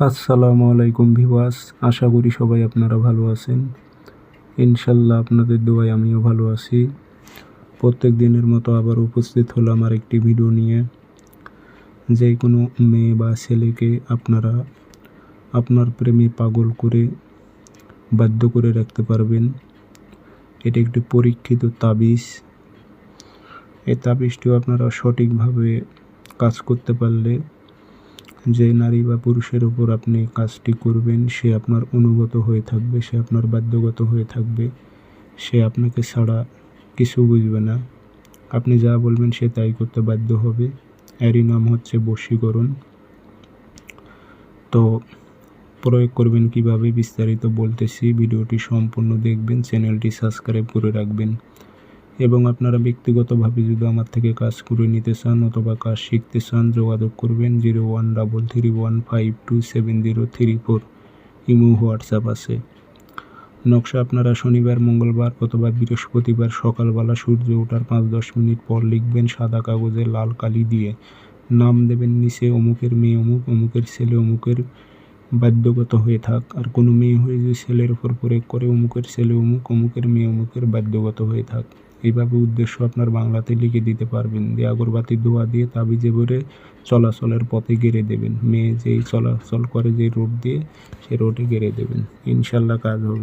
আসসালামু আলাইকুম ভিওয়াস আশা করি সবাই আপনারা ভালো আছেন। ইনশাল্লাহ আপনাদের দোয়ায় আমিও ভালো আছি। প্রত্যেক দিনের মতো আবার উপস্থিত হলাম আর একটি ভিডিও নিয়ে। যে কোনো মেয়ে বা ছেলেকে আপনারা আপনার প্রেমে পাগল করে বাধ্য করে রাখতে পারবেন। এটি একটি পরীক্ষিত তাবিজ। এই তাবিজটিও আপনারা সঠিকভাবে কাজ করতে পারলে যে নারী বা পুরুষের উপর আপনি কাজটি করবেন, সে আপনার অনুগত হয়ে থাকবে, সে আপনার বাধ্যগত হয়ে থাকবে, সে আপনাকে ছাড়া কিছু বুঝবে না। আপনি যা বলবেন সে তাই করতে বাধ্য হবে। এরই নাম হচ্ছে বশীকরণ। তো প্রয়োগ করবেন কীভাবে বিস্তারিত বলতেছি, ভিডিওটি সম্পূর্ণ দেখবেন, চ্যানেলটি সাবস্ক্রাইব করে রাখবেন। এবং আপনারা ব্যক্তিগতভাবে যদি আমার থেকে কাজ করে নিতে চান অথবা কাজ শিখতে চান, যোগাযোগ করবেন zero one double three one five two seven zero three four. Imo, WhatsApp আছে। নকশা আপনারা শনিবার, মঙ্গলবার অথবা বৃহস্পতিবার সকালবেলা সূর্য ওঠার পাঁচ দশ মিনিট পর লিখবেন সাদা কাগজে লাল কালি দিয়ে। নাম দেবেন নিচে অমুকের মেয়ে অমুক, অমুকের ছেলে অমুকের। বাধ্যগত হয়ে থাক। আর কোনো মেয়ে হয়ে যদি ছেলের ওপর প্রয়োগ করে অমুকের ছেলে অমুক, অমুকের মেয়ে অমুকের বাধ্যগত হয়ে থাক। এইভাবে উদ্দেশ্য আপনার বাংলাতে লিখে দিতে পারবেন। দিয়ে আগরবাতি ধোয়া দিয়ে তাবিজে ভরে চলাচলের পথে গেড়ে দেবেন। মেয়ে যেই চলাচল করে যে রোড দিয়ে, সে রোডে গেড়ে দেবেন। ইনশাল্লাহ কাজ হবে।